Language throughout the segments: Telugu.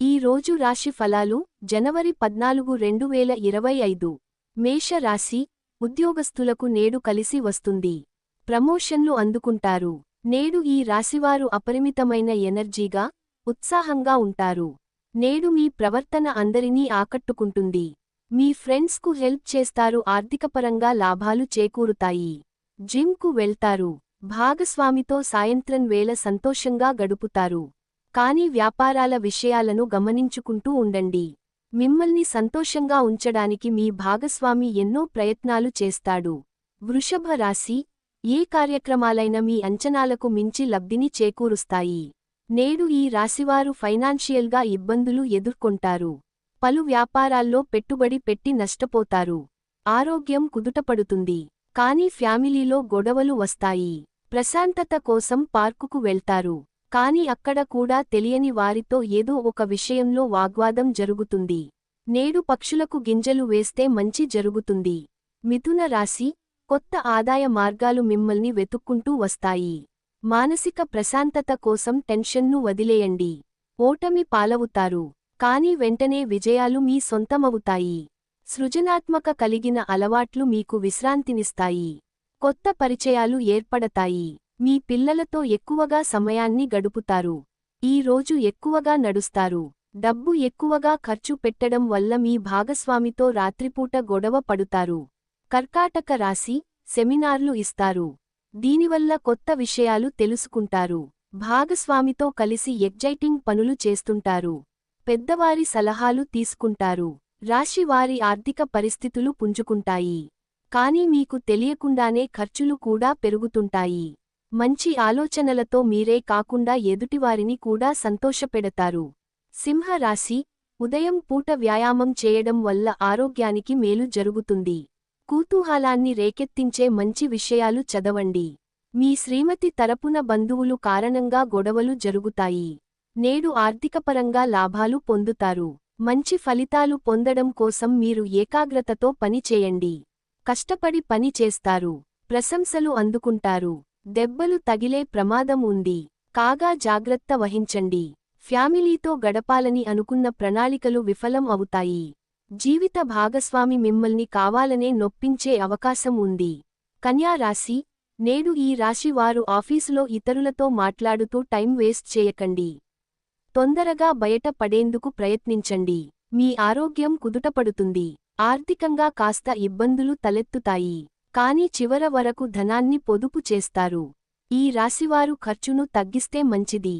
ఈ రోజు రాశి ఫలాలు జనవరి పద్నాలుగు రెండు వేల ఇరవై ఐదు. మేష రాశి ఉద్యోగస్తులకు నేడు కలిసి వస్తుంది. ప్రమోషన్లు అందుకుంటారు. నేడు ఈ రాశివారు అపరిమితమైన ఎనర్జీగా ఉత్సాహంగా ఉంటారు. నేడు మీ ప్రవర్తన అందరినీ ఆకట్టుకుంటుంది. మీ ఫ్రెండ్స్కు హెల్ప్ చేస్తారు ఆర్థికపరంగా లాభాలు చేకూరుతాయి. జిమ్కు వెళ్తారు. భాగస్వామితో సాయంత్రం వేళ సంతోషంగా గడుపుతారు. కానీ వ్యాపారాల విషయాలను గమనించుకుంటూ ఉండండి. మిమ్మల్ని సంతోషంగా ఉంచడానికి మీ భాగస్వామి ఎన్నో ప్రయత్నాలు చేస్తాడు. వృషభ రాశి ఏ కార్యక్రమాలైన మీ అంచనాలకు మించి లబ్ధిని చేకూరుస్తాయి. నేడు ఈ రాశివారు ఫైనాన్షియల్గా ఇబ్బందులు ఎదుర్కొంటారు. పలు వ్యాపారాల్లో పెట్టుబడి పెట్టి నష్టపోతారు. ఆరోగ్యం కుదుటపడుతుంది. కానీ ఫ్యామిలీలో గొడవలు వస్తాయి. ప్రశాంతత కోసం పార్కుకు వెళ్తారు. కాని అక్కడ కూడా తెలియని వారితో ఏదో ఒక విషయంలో వాగ్వాదం జరుగుతుంది. నేడు పక్షులకు గింజలు వేస్తే మంచి జరుగుతుంది. మిథున రాశి కొత్త ఆదాయ మార్గాలు మిమ్మల్ని వెతుక్కుంటూ వస్తాయి. మానసిక ప్రశాంతత కోసం టెన్షన్ను వదిలేయండి. ఓటమి పాలవుతారు. కాని వెంటనే విజయాలు మీ సొంతమవుతాయి. సృజనాత్మక కలిగిన అలవాట్లు మీకు విశ్రాంతినిస్తాయి. కొత్త పరిచయాలు ఏర్పడతాయి. మీ పిల్లలతో ఎక్కువగా సమయాన్ని గడుపుతారు. ఈ రోజు ఎక్కువగా నడుస్తారు. డబ్బు ఎక్కువగా ఖర్చు పెట్టడం వల్ల మీ భాగస్వామితో రాత్రిపూట గొడవ పడుతారు. కర్కాటక రాశి సెమినార్లు ఇస్తారు. దీనివల్ల కొత్త విషయాలు తెలుసుకుంటారు. భాగస్వామితో కలిసి ఎగ్జైటింగ్ పనులు చేస్తుంటారు. పెద్దవారి సలహాలు తీసుకుంటారు. రాశివారి ఆర్థిక పరిస్థితులు పుంజుకుంటాయి. కానీ మీకు తెలియకుండానే ఖర్చులు కూడా పెరుగుతుంటాయి. మంచి ఆలోచనలతో మీరే కాకుండా ఎదుటివారిని కూడా సంతోషపెడతారు. సింహరాశి ఉదయం పూట వ్యాయామం చేయడం వల్ల ఆరోగ్యానికి మేలు జరుగుతుంది. కూతూహలాన్ని రేకెత్తించే మంచి విషయాలు చదవండి. మీ శ్రీమతి తరపున బంధువులు కారణంగా గొడవలు జరుగుతాయి. నేడు ఆర్థికపరంగా లాభాలు పొందుతారు. మంచి ఫలితాలు పొందడం కోసం మీరు ఏకాగ్రతతో పనిచేయండి కష్టపడి పని చేస్తారు. ప్రశంసలు అందుకుంటారు. దెబ్బలు తగిలే ప్రమాదం ఉంది. కాగా జాగ్రత్త వహించండి. ఫ్యామిలీతో గడపాలని అనుకున్న ప్రణాళికలు విఫలం అవుతాయి. జీవిత భాగస్వామి మిమ్మల్ని కావాలనే నొప్పించే అవకాశం ఉంది. కన్యా రాశి నేడు ఈ రాశి వారు ఆఫీసులో ఇతరులతో మాట్లాడుతూ టైం వేస్ట్ చేయకండి. తొందరగా బయట పడేందుకు ప్రయత్నించండి. మీ ఆరోగ్యం కుదుటపడుతుంది. ఆర్థికంగా కాస్త ఇబ్బందులు తలెత్తుతాయి. కాని చివర వరకు ధనాన్ని పొదుపు చేస్తారు. ఈ రాశివారు ఖర్చును తగ్గిస్తే మంచిది.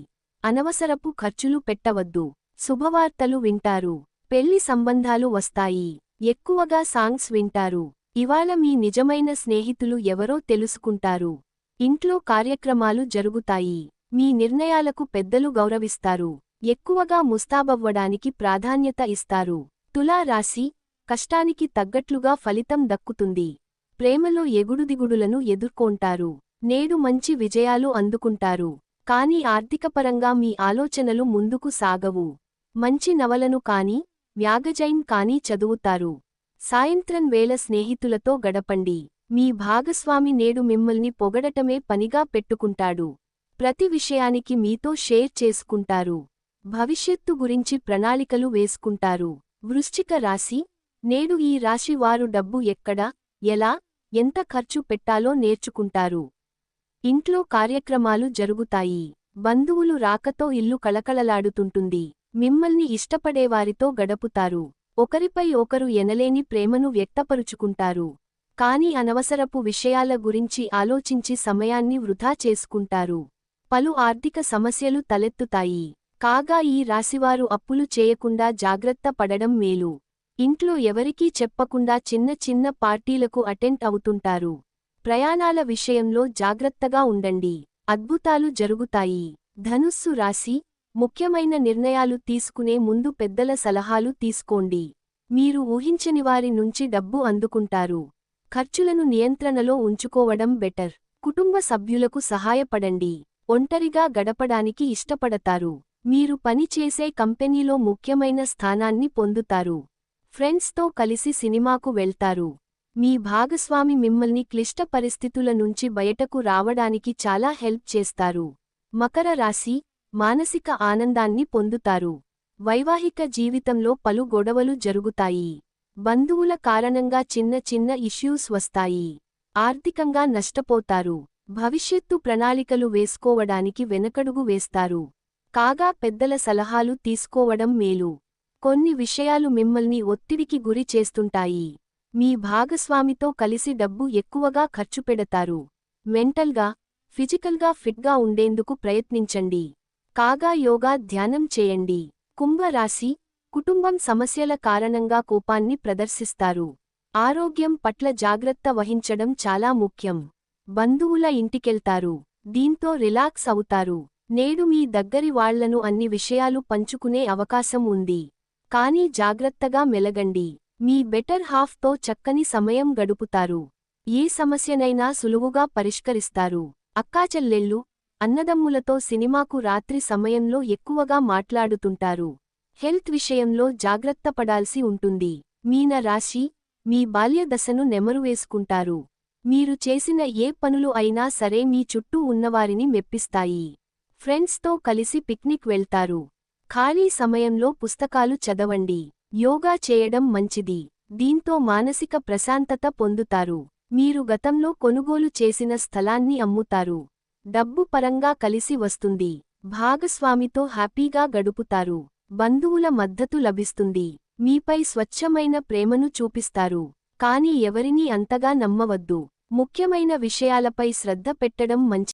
అనవసరపు ఖర్చులు పెట్టవద్దు. శుభవార్తలు వింటారు. పెళ్ళి సంబంధాలు వస్తాయి. ఎక్కువగా సాంగ్స్ వింటారు. ఇవాళ మీ నిజమైన స్నేహితులు ఎవరో తెలుసుకుంటారు. ఇంట్లో కార్యక్రమాలు జరుగుతాయి. మీ నిర్ణయాలకు పెద్దలు గౌరవిస్తారు. ఎక్కువగా ముస్తాబవ్వడానికి ప్రాధాన్యత ఇస్తారు. తులా రాశి కష్టానికి తగ్గట్లుగా ఫలితం దక్కుతుంది. ప్రేమలో ఎగుడుదిగుడులను ఎదుర్కొంటారు. నేడు మంచి విజయాలు అందుకుంటారు. కాని ఆర్థికపరంగా మీ ఆలోచనలు ముందుకు సాగవు. మంచి నవలను కాని వ్యాగజైన్ కాని చదువుతారు. సాయంత్రం వేళ స్నేహితులతో గడపండి. మీ భాగస్వామి నేడు మిమ్మల్ని పొగడటమే పనిగా పెట్టుకుంటాడు. ప్రతి విషయానికి మీతో షేర్ చేసుకుంటారు. భవిష్యత్తు గురించి ప్రణాళికలు వేసుకుంటారు. వృశ్చిక రాశి నేడు ఈ రాశి వారు డబ్బు ఎక్కడ ఎలా ఎంత ఖర్చు పెట్టాలో నేర్చుకుంటారు. ఇంట్లో కార్యక్రమాలు జరుగుతాయి. బంధువులు రాకతో ఇల్లు కళకళలాడుతుంటుంది. మిమ్మల్ని ఇష్టపడేవారితో గడపుతారు. ఒకరిపై ఒకరు ఎనలేని ప్రేమను వ్యక్తపరుచుకుంటారు. కాని అనవసరపు విషయాల గురించి ఆలోచించి సమయాన్ని వృధా చేసుకుంటారు. పలు ఆర్థిక సమస్యలు తలెత్తుతాయి. కాగా ఈ రాశివారు అప్పులు చేయకుండా జాగ్రత్త పడడం మేలు. ఇంట్లో ఎవరికీ చెప్పకుండా చిన్న చిన్న పార్టీలకు అటెండ్ అవుతుంటారు. ప్రయాణాల విషయంలో జాగ్రత్తగా ఉండండి. అద్భుతాలు జరుగుతాయి. ధనుస్సు రాశి ముఖ్యమైన నిర్ణయాలు తీసుకునే ముందు పెద్దల సలహాలు తీసుకోండి. మీరు ఊహించని వారి నుంచి డబ్బు అందుకుంటారు. ఖర్చులను నియంత్రణలో ఉంచుకోవడం బెటర్. కుటుంబ సభ్యులకు సహాయపడండి. ఒంటరిగా గడపడానికి ఇష్టపడతారు. మీరు పనిచేసే కంపెనీలో ముఖ్యమైన స్థానాన్ని పొందుతారు. ఫ్రెండ్స్తో కలిసి సినిమాకు వెళ్తారు. మీ భాగస్వామి మిమ్మల్ని క్లిష్ట పరిస్థితుల నుంచి బయటకు రావడానికి చాలా హెల్ప్ చేస్తారు. మకర రాశి మానసిక ఆనందాన్ని పొందుతారు. వైవాహిక జీవితంలో పలు గొడవలు జరుగుతాయి. బంధువుల కారణంగా చిన్న చిన్న ఇష్యూస్ వస్తాయి. ఆర్థికంగా నష్టపోతారు. భవిష్యత్తు ప్రణాళికలు వేసుకోవడానికి వెనకడుగు వేస్తారు. కాగా పెద్దల సలహాలు తీసుకోవడం మేలు. కొన్ని విషయాలు మిమ్మల్ని ఒత్తిడికి గురి చేస్తుంటాయి. మీ భాగస్వామితో కలిసి డబ్బు ఎక్కువగా ఖర్చు పెడతారు. మెంటల్గా ఫిజికల్గా ఫిట్గా ఉండేందుకు ప్రయత్నించండి. కాగా యోగా ధ్యానం చేయండి. కుంభరాశి కుటుంబం సమస్యల కారణంగా కోపాన్ని ప్రదర్శిస్తారు. ఆరోగ్యం పట్ల జాగ్రత్త వహించడం చాలా ముఖ్యం. బంధువుల ఇంటికెళ్తారు. దీంతో రిలాక్స్ అవుతారు. నేడు మీ దగ్గరి వాళ్ళను అన్ని విషయాలు పంచుకునే అవకాశం ఉంది. కానీ జాగ్రత్తగా మెలగండి. మీ బెటర్ హాఫ్తో చక్కని సమయం గడుపుతారు. ఏ సమస్యనైనా సులువుగా పరిష్కరిస్తారు. అక్కాచెల్లెళ్ళు అన్నదమ్ములతో సినిమాకు రాత్రి సమయంలో ఎక్కువగా మాట్లాడుతుంటారు. హెల్త్ విషయంలో జాగ్రత్త పడాల్సి ఉంటుంది. మీన రాశి మీ బాల్యదశను నెమరువేసుకుంటారు మీరు చేసిన ఏ పనులు అయినా సరే మీ చుట్టూ ఉన్నవారిని మెప్పిస్తాయి. ఫ్రెండ్స్తో కలిసి పిక్నిక్ వెళ్తారు. ఖాళీ సమయంలో పుస్తకాలు చదవండి. యోగా చేయడం మంచిది. దీంతో మానసిక ప్రశాంతత పొందుతారు. మీరు గతంలో కొనుగోలు చేసిన స్థలాన్ని అమ్ముతారు. డబ్బు పరంగా కలిసి వస్తుంది. భాగస్వామితో హ్యాపీగా గడుపుతారు. బంధువుల మద్దతు లభిస్తుంది. మీపై స్వచ్ఛమైన ప్రేమను చూపిస్తారు. కాని ఎవరినీ అంతగా నమ్మవద్దు. ముఖ్యమైన విషయాలపై శ్రద్ధ పెట్టడం మంచి